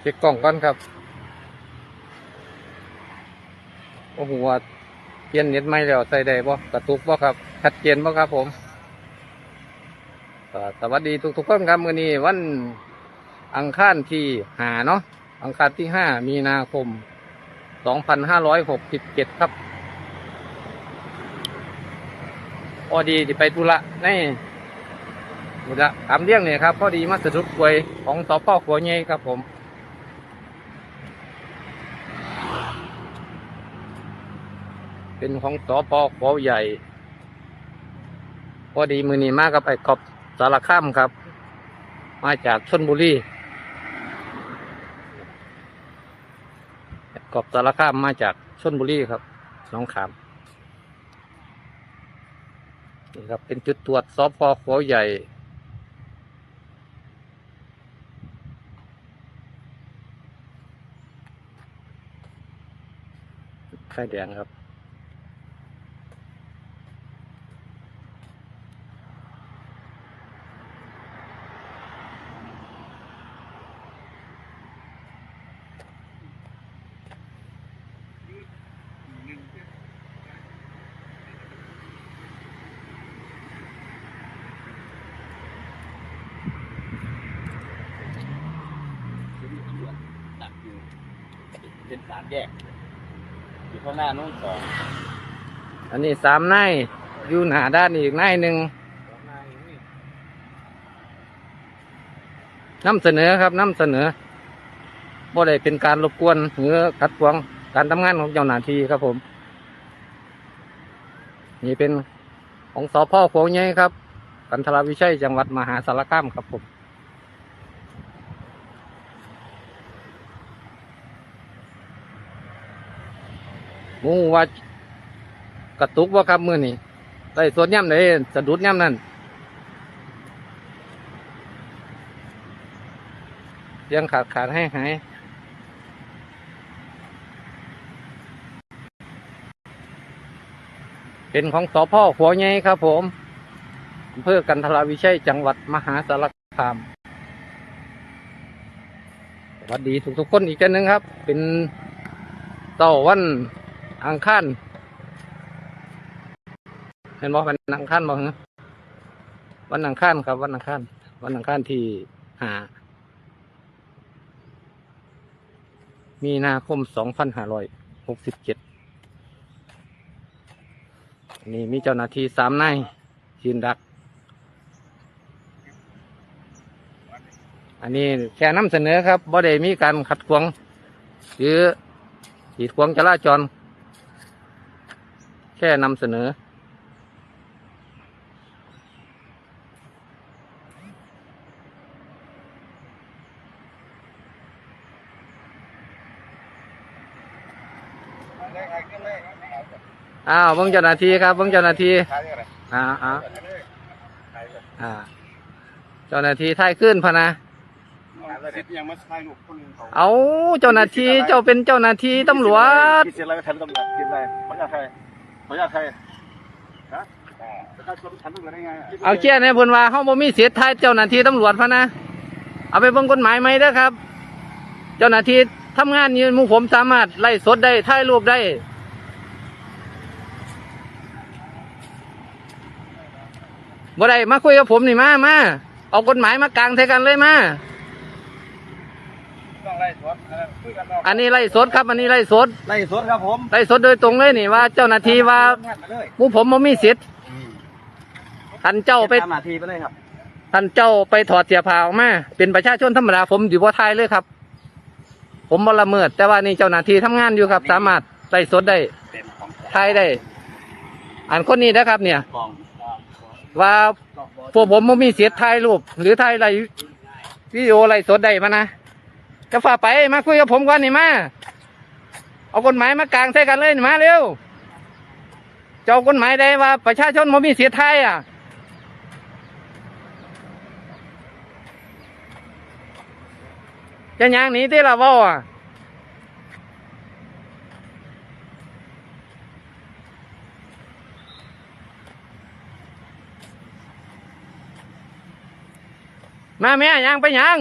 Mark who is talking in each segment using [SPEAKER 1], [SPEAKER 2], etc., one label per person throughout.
[SPEAKER 1] เช็คกล่องก่อนครับโอ้โหเปลี่ยนเน็ตไม่แล้วใส่ได้บ่กระตุกบ่ครับชัดเจนบ่ครับผมสวัสดีทุกๆคนครับมื้อนี้วันอังคารที่หาเนาะอังคารที่ห้ามีนาคมสองพันห้าร้อยหกสิบเจ็ดครับพอดีที่ไปธุระในธุระตามเรื่องเนี่ยครับ พอดีมาสะดุดกวยของสพขัวเงยครับผม เป็นของสพขัวใหญ่ พอดีมือนีมากับไอ้กอบสารข้ามครับ มาจากชนบุรีกอบสารคามมาจากชนบุรีครับน้องขามนี่ครับเป็นจุดตรวจสพอขัวใหญ่ไข่แดงครับ
[SPEAKER 2] สามแยก อยู่ข้างหน้านู้นสอง
[SPEAKER 1] อันนี้สามนายอยู่หน้าด้านอีกนหนึ่งนำเสนอครับนำเสนอบ่ได้เป็นการรบกวนหรือขัดขวางการทำงานของเจ้าหน้าที่ครับผม นี่เป็นของสพโขงใหญ่ครับ กันทรวิชัยจังหวัดมหาสารคามครับผม มูว่ากระตุกว่าครับมือนี่ได้ส่วนย่ำไหนสะดุดย่ำนั่นยังขาดขาดให้หายเป็นของสพหัวใหญ่ครับผมอำเภอกันทราวิชัยจังหวัดมหาสารคามสวัสดีทุกๆคนอีกเช่นนึงครับ เป็นต้าวัน อังคารเห็นบอกวันอังคารบอกนะวันอังคารครับ วันอังคารวันอังคารที่หามีนาคมสองพันห้าร้อยหกสิบเจ็ดนี่มีเจ้าหน้าที่สามนายยืนดัก อันนี้แค่นำเสนอครับบ่ได้มีการขัดขวางหรือขีดขวางจราจร แค่นำเสนอ อ้าวเบิ่งเจ้าหน้าที่ครับเบิ่งเจ้าหน้าที่อ่าอ่าอ่า เจ้าหน้าที่ท้ายขึ้นพะนะ
[SPEAKER 2] เอา
[SPEAKER 1] เจ้าหน้าที่เจ้าเป็นเจ้าหน้าที่ตำรวจ
[SPEAKER 2] คิดเสร็จแล้วถ่ายรูปตำรวจคิดอะไรขออนุญาตใครขออนุญาตใครฮะประชาชนถ่ายรูปได้ไง
[SPEAKER 1] เอาเชี่ยในพนว่าเขาบ่มีสิทธิ์ท้ายเจ้าหน้าที่ตำรวจพะนะ เอาไปเบิ่งกฎหมายไหมเด้อครับ เจ้าหน้าที่ทำงานนี่หมู่ผมสามารถไล่สดได้ถ่ายรูปได้ บ่ได้มาคุยกับผมนี่มามาเอากฎหมายมากลางใส่กันเลยมา
[SPEAKER 2] ต้องไล่สดคุยกัน
[SPEAKER 1] อันนี้ไล่สดครับ อันนี้ไล่สด
[SPEAKER 2] ไล่สดครับผม
[SPEAKER 1] ไล่สดโดยตรงเลยนี่ว่า เจ้าหน้าที่ว่าหมู่ผมบ่มีสิทธิ์ท่านเจ้าไป
[SPEAKER 2] ตามหน้าที่ไปเลยครับ
[SPEAKER 1] ท่านเจ้าไปถอดเสียผ้าออกมาเป็นประชาชนธรรมดาผมอยู่บ่ทายเลยครับ ผมบ่ละเมิด แต่ว่านี่เจ้าหน้าที่ทำงานอยู่ครับ สามารถไล่สดได้
[SPEAKER 2] เป็นของ
[SPEAKER 1] ทายได้ อันคนนี้นะครับ เนี่ย
[SPEAKER 2] กอง
[SPEAKER 1] ว่าพวกผมบ่มีสิทธิ์ถ่ายรูปหรือถ่ายอะไรวิดีโออะไรสดได้มานะ จะฝ่าไปมาคุยกับผมก่อนนี่มา เอากฎหมายมากลางใส่กันเลยนี่มาเร็วจะเจ้ากฎหมายได้ว่าประชาชนบ่มีเสิทธิ์ถ่ายอะจะยางหนีที่ละเว่าอะมาแม่ยางไปยาง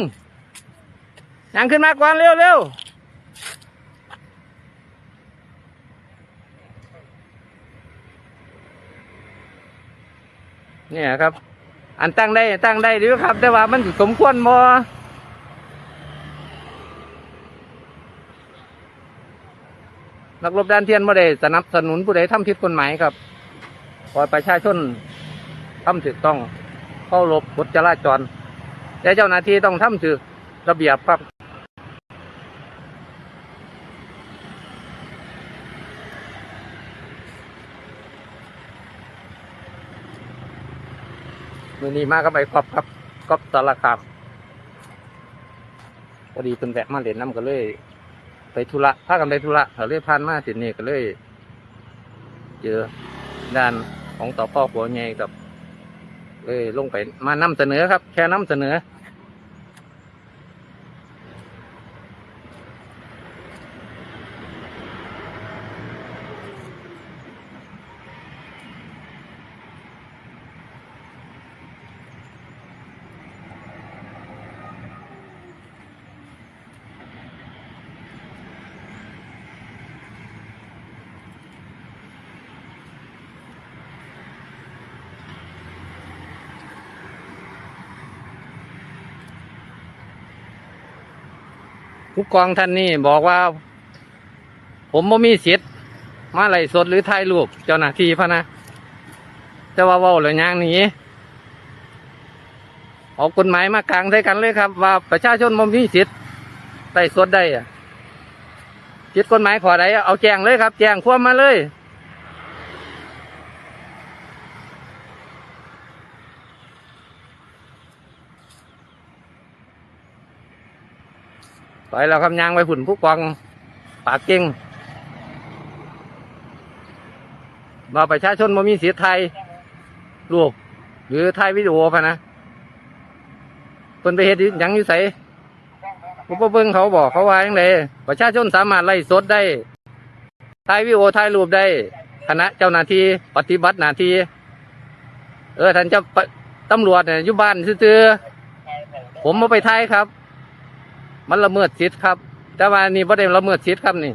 [SPEAKER 1] ยังขึ้นมาก่อนเร็วเร็วเนี่ยครับ อันตั้งได้ตั้งได้หรือครับ แต่ว่ามันสมควรบ่นักรบด้านเทียนบ่ได้สนับสนุนผู้ใดทำผิดกฎหมายครับขอให้ประชาชนทำถูกต้อง เข้ารบกฎจราจรแต่เจ้าหน้าที่ต้องทำถูกระเบียบครับ มือนี้มาก็ไปกอบครับกอบสาดครับพอดีเป็นแวะมาเล่นน้ำก็เลย ไปธุระพากันไปธุระเขาเลยผ่านมาสินี่ก็เลย เจอด้านของต่อพ่อหัวใหญ่กับเลยลงไปมานำเสนอครับ แค่นำเสนอ ผู้กองท่านนี่บอกว่า ผมไม่มีสิทธิ์มาไล่สดหรือถ่ายรูปเจ้าหน้าที่พะนะจะว่าว่าเลยย่างนี้ออกกฎหมายมากลางใส่กันเลยครับ ว่าประชาชนม่มีสิทธิ์ไล่สดได้อะผิดกฎหมายขอใดเอาแจ้งเลยครับ แจ้งควบมมาเลย ไปแล้วครับยางไปฝุ่นผู้กองปากเก่งว่าประชาชนบ่มีเสิทธิ์ไทยรูปหรือไทยวิดีโอพะนะเพิ่นไปเฮ็ดยังอยู่ไสผมบ่เบิ่งเขาบอกเขาว่าจังไดประชาชนสามารถไล่สดได้ถ่ายวิดีโอถ่ายรูปได้คณะเจ้าหน้าที่ปฏิบัติหน้าที่ เออท่านจะตำรวจเนี่ยอยู่บ้านซื่อผมมาไปถ่ายครับ มันละเมิดสิทธิ์ครับ แต่ว่านี่ประเด็นละเมิดสิทธิ์ครับนี่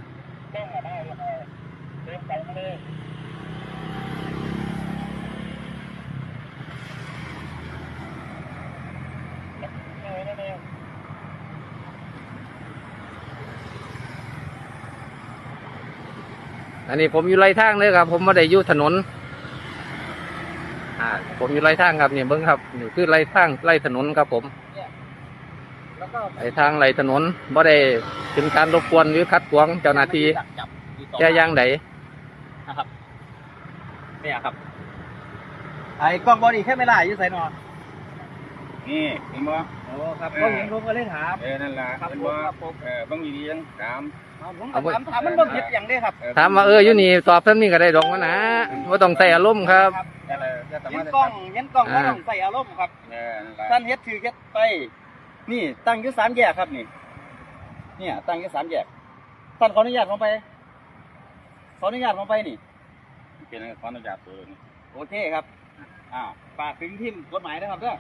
[SPEAKER 1] อันนี้ผมอยู่ไรทางเลยครับ ผมไม่ได้อยู่ถนน อ่า ผมอยู่ไรทางครับเนี่ยเบิ้งครับนี่คือไรทางไรถนนครับผม ไรทางไรถนนไม่ได้เป็นการรบกวนหรือคัดขวางเจ้าหน้าที่
[SPEAKER 2] จับอยู่สอง
[SPEAKER 1] แค่ย่างใด
[SPEAKER 2] นะครับเนี่ยครับ ไอ้กล้องบอดี้แค่ไม่ได้อยู่ใส่นอน
[SPEAKER 3] นี่เห็นบ่
[SPEAKER 2] โอ้ครับก็เห็นผมก็เลยถาม
[SPEAKER 3] เออนั่นล่ะ
[SPEAKER 2] ครับ
[SPEAKER 3] เห็น
[SPEAKER 2] ผม
[SPEAKER 3] บ่
[SPEAKER 2] ครับผม
[SPEAKER 3] เออบางทียังถาม
[SPEAKER 2] ผมก็ถามถามมันบ่ผิดอย่างเด้ครับ
[SPEAKER 1] ถามว่าเอออยู่นี่ตอบเพิ่มนี่ก็ได้ดอกวะนะว่าต้องใส่อารมณ์ครับ
[SPEAKER 3] นั่นแหละแต่สา
[SPEAKER 2] เห็
[SPEAKER 3] มาร
[SPEAKER 2] น
[SPEAKER 3] ถ
[SPEAKER 2] กล้องเห็นกล้อง
[SPEAKER 1] อ่า
[SPEAKER 2] ก็ต้องใส่อารมณ์ครับ
[SPEAKER 3] เออนั่นล่ะ
[SPEAKER 2] ท่านเฮ็ดถือเฮ็ดไป นี่ตั้งอยู่สามแยกครับนี่ เนี่ย ตั้งอยู่สามแยกท่านขออนุญาตผมไป ขออนุญาตผมไปนี่
[SPEAKER 3] เป็นขออนุญาตตัวนี้
[SPEAKER 2] โอเคครับอ้าวฝากถึงทีมกฎหมายนะครับเด้อ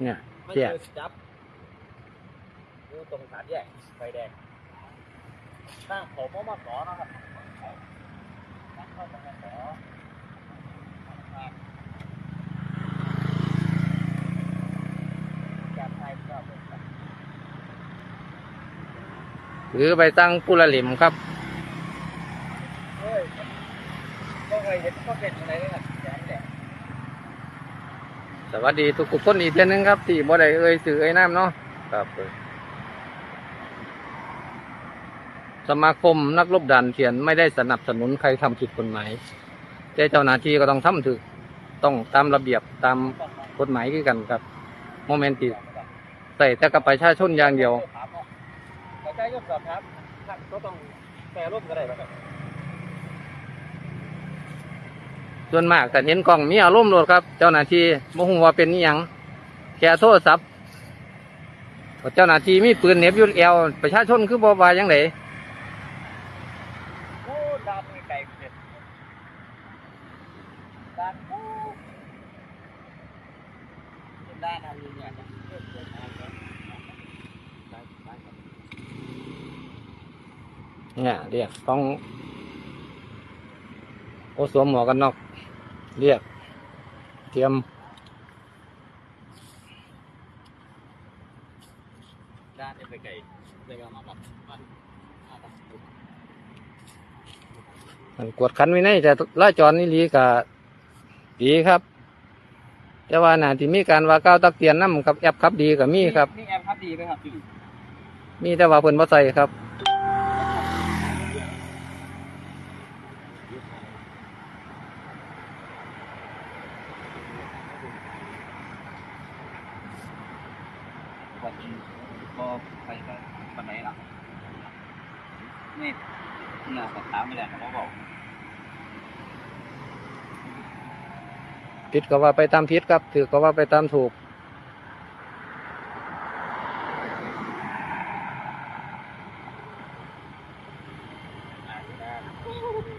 [SPEAKER 1] เนี่ย
[SPEAKER 2] ไม่
[SPEAKER 1] เสีย
[SPEAKER 2] เจอจับอยู่ตรงสามแยกไฟแดงตั้งผมมมาขอนะครับตั้งเข้ามาขอจับไทยก็เป็นครับ
[SPEAKER 1] หรือไปตั้งปุระหลิมครับ
[SPEAKER 2] เฮ้ยก็เคยเห็นก็เป็นอะไรนี่ครับแสงแดด
[SPEAKER 1] สวัสดีทุกๆคนอีกเทื่อนึงครับที่บ่ได้เอ่ยสื่อเอ่ยน้ำเนาะครับสมาคมนักรบด่านเทียนไม่ได้สนับสนุนใครทำผิดกฎหมายแต่เจ้าหน้าที่ก็ต้องทำถูกต้องตามระเบียบตามกฎหมายคือกันครับโมเมนต์ที่ใส่แต่กับประชาชนอย่างเดียว
[SPEAKER 2] กระจายยศสอบครับท่านก็ต้องแปรรูปก็ได้ครับ
[SPEAKER 1] ส่วนมากแต่เห็นกล่องมีอารมณ์โหลดครับ เจ้าหน้าที่โมโหว่าเป็นนิยังแค่โทรศัพท์เจ้าหน้าที่มีปืนเน็บยุ่เอวประชาชนคือบ่บ่ายยังไง
[SPEAKER 2] โอ้ดานมีไก่เผ็ดดานโอ้ด ด้านนั้นเนี่ยนะได้ได้ครับ
[SPEAKER 1] เนี่ยเรียกต้องโอสวมหมวกกันน็อกเรียก เตรียม
[SPEAKER 2] ด้านเอฟไก่เลยก็มาแบบมันมาแบบ
[SPEAKER 1] มันกวดขันไว้ในแต่ล่าจรนี่ลีกะดีครับ แต่ว่าน่าที่มีการว่าก้าวตักเตียนน้ำกับแอปครับดีกับมีครับ
[SPEAKER 2] นี่แอปครับดีไหมครับพี่
[SPEAKER 1] มีแต่ว่าเพิ่นบ่ใส่ครับ
[SPEAKER 2] วันนี้ก็ไปกันวันไหนล่ะนี่เนี่ยสถามไม่ได้เขาบอก
[SPEAKER 1] ผิดก็ว่าไปตามผิดครับ ถือก็ว่าไปตามถูก
[SPEAKER 2] นี่ทำงานครับดีมากครับเด็กได้ครับพูดแล้วก็เป็นแบบ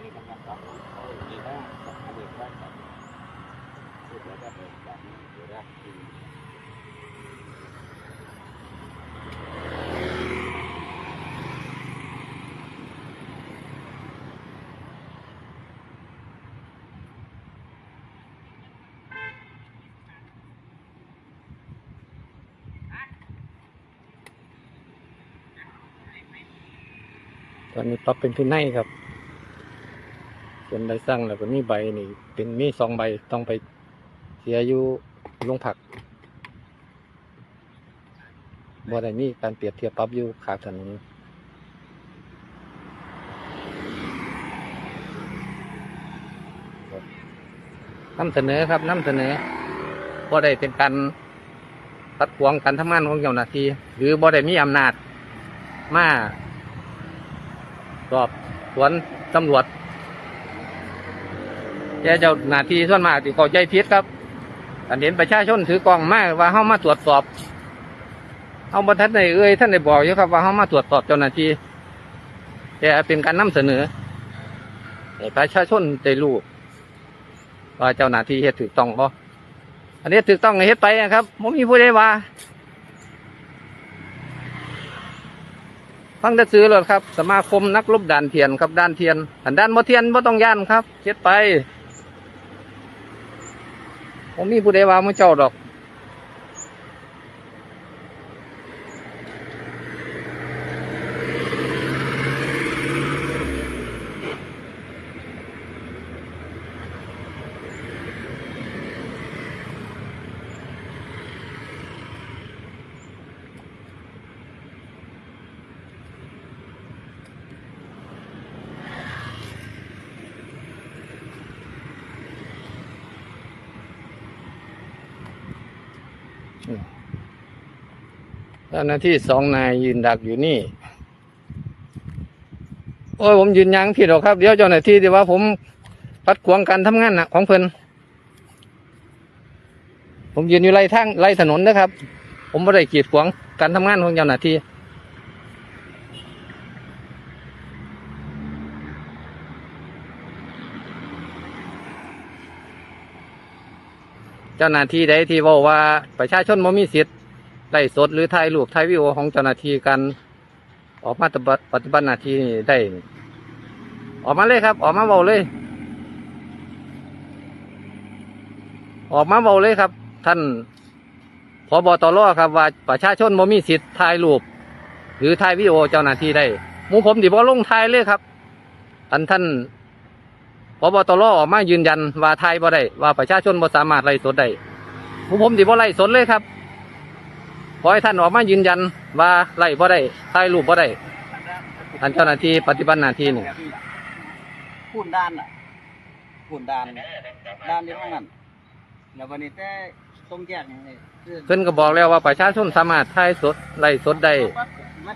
[SPEAKER 2] นี้เดี๋ยวได้ดี
[SPEAKER 1] ตอนนี้ปรับเป็นพินัยครับ ส่วนใบสั่งแล้วก็มีใบนี่ เป็นมีสองใบต้องไปเสียอยู่โรงผักบ่ได้มีการเปรียบเทียบปรับอยู่ขาดถนนนำเสนอครับนำเสนอบ่ได้เป็นการตัดขวงการทำงานของเจ้าหน้าที่หรือบ่ได้มีอำนาจมาสอบสวนตำรวจ แกเจ้าหน้าที่ส่วนมากที่เขาใจผิดครับอันเห็นประชาชนถือกล้องมาว่าเข้ามาตรวจสอบเอาบรรทัดในเอ้ยท่านได้บอกอยู่ครับว่าเข้ามาตรวจสอบเจ้าหน้าที่แต่เป็นการนำเสนอให้ประชาชนได้รู้ว่าเจ้าหน้าที่เฮ็ดถูกต้องบ่อันนี้ถูกต้องเฮ็ดไปนะครับผมมีผู้ใดว่าฟังได้ซื้อเลยครับ สมาคมนักรบด่านเทียนครับด่านเทียนอันด้านมเทียนบ่ต้องย่านครับเช็ดไป ผมมีผู้ใดว่ามื่เจ้าดอก จ้าหน้าที่สองนายยืนดักอยู่นี่ โอ้ยผมยืนยันผิดหรอกครับ เดี๋ยวเจ้าหน้าที่ที่ว่าผมปัดขวางการทำงานนะของเพิ่นผมยืนอยู่ไร่ทางไร่ถนนนะครับ ผมไม่ได้กีดขวางการทำงานของเจ้าหน้าที่เจ้าหน้าที่ใดที่บอกว่าประชาชนไม่มีสิทธิ์ ไล่สดหรือถ่ายรูปถ่ายวิดีโอของเจ้าหน้าที่กันออกมาปฏิบัติปฏิบัติหน้าที่นี่ได้ ออกมาเลยครับ ออกมาเบาเลย ออกมาเบาเลยครับ ท่านพบตรครับ ว่าประชาชนบ่มีสิทธิ์ถ่ายรูปหรือถ่ายวิดีโอเจ้าหน้าที่ได้มูผมดิบ่ลงถ่ายเลยครับท่านท่านพบตรออกมายืนยันว่าถ่ายบ่ได้ว่าประชาชนบ่สามารถไล่สดได้มูผมดิบ่ไล่สดเลยครับ ขอให้ท่านออกมายืนยันว่าไล่บ่ได้ถ่ายรูปบ่ได้ท่านเจ้าหน้าที่ปฏิบัติหน้าที่นี่
[SPEAKER 2] พูนด้านอะพูนด้านด้านนี้ทั้งนั้นแล้ววันนี้แต่ตรงแยกนี่คือ
[SPEAKER 1] เพิ่นก็บอกแล้วว่าประชาชนสามารถถ่ายสดไล่สดได้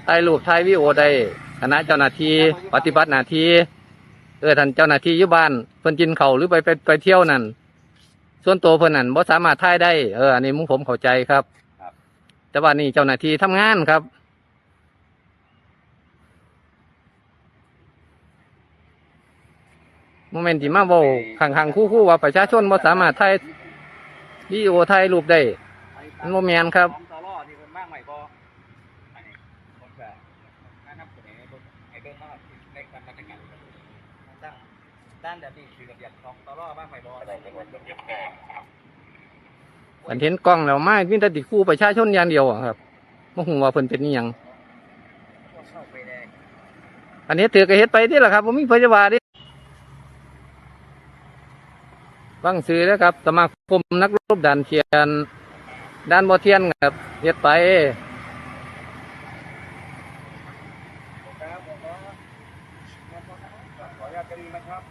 [SPEAKER 1] ถ่ายรูปถ่ายวิดีโอได้คณะเจ้าหน้าที่ปฏิบัติหน้าที่เออท่านเจ้าหน้าที่อยู่บ้านเพิ่นกินข้าวหรือไปไปไปเที่ยวนั่นส่วนตัวเพิ่นนั่นบ่สามารถถ่ายได้เอออันนี้มุผมเข้าใจครับ แต่ว่านี่เจ้าหน้าที่ทำงานครับโมเมนต์ที่มาเว้าขังๆคู่ๆว่าประชาชนบ่สามารถถ่ายวิดีโอถ่ายรูปได้มันบ่แม่นครับ
[SPEAKER 2] ของตลอที่เพิ่นมากใหม่บ่อันนี้ผมก็แนะนำเสนอให้เบิ่งให้เบิ่งว่าในการจัดการด้านด้านแบบนี้คือระเบียบของตลอบ้างใหม่บ่อ
[SPEAKER 1] อันเห็นกล้องแล้วไม่มีแต่ติดคู่ประชาชนอย่างเดียวอะครับบ่ฮู้ว่าเพิ่นเป็นอีหยังอันนี้ถือก็เฮ็ดไปนี่แหละครับผมมีพยาบาลดิฟังซื้อแล้วครับ สมาคมนักรบด่านเทียน ด้านบ่เทียนครับเฮ็ดไป
[SPEAKER 2] ครับผมขออนุญาตกรีนะครับ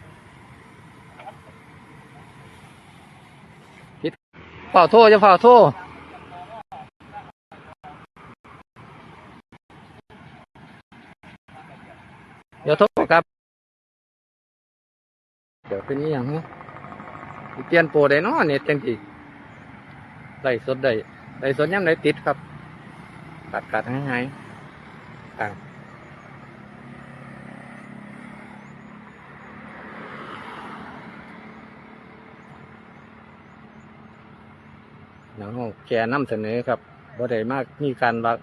[SPEAKER 1] เฝ้าโทษจะเฝ้าโทษเดี๋ยวโทษครับ เดี๋ยวเป็นอย่างนี้เปลี่ยนโปรได้เนาะเน็ตจังสิได้สดได้ได้สดย่ำได้ติดครับกัดกัดง่ายๆต่าง เดี๋ยวเราแกนำเสนอครับบ่ได้มากมีการว่า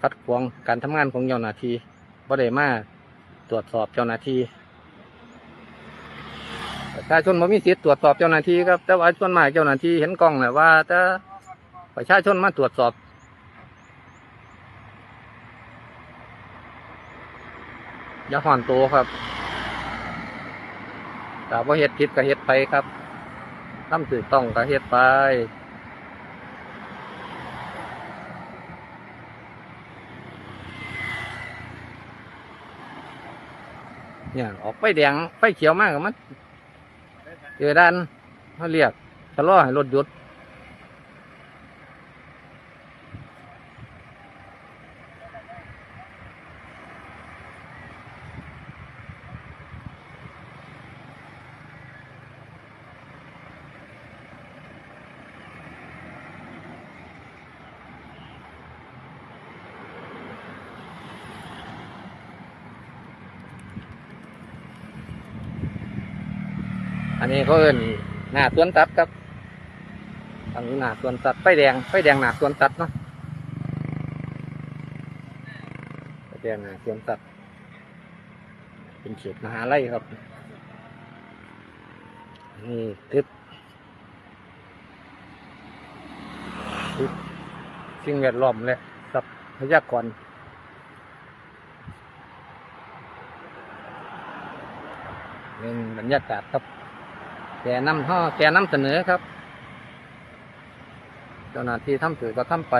[SPEAKER 1] คัดขวางการทำงานของเจ้าหน้าที่บ่ได้มาตรวจสอบเจ้าหน้าที่ประชาชนไม่มีสิทธิ์ตรวจสอบเจ้าหน้าที่ครับ แต่ว่าส่วนมากเจ้าหน้าที่เห็นกล้องแหละว่าแต่ประชาชนมาตรวจสอบอย่าห่อนตัวครับแต่ว่าเฮ็ดผิดก็เฮ็ดไปครับทำถูกต้องก็เฮ็ดไป เนี่ย ออกไฟแดงไฟเขียวมากกับมันเจอด้านเขาเรียกชะลอให้รถหยุด เขาเอิ้นหน้าสวนตัดครับอันนี้หน้าสวนตัดไฟแดงไฟแดงหน้าสวนตัดเนาะไฟแดงหน้าสวนตัดเป็นเขตมหาลัยครับนี่ทึบทึบสิ่งแวดล้อมและทรัพยากรเป็นบรรยากาศครับ กนำห่อแกนำเสนอครับ เจ้าหน้าที่ทำถือก็ทำไป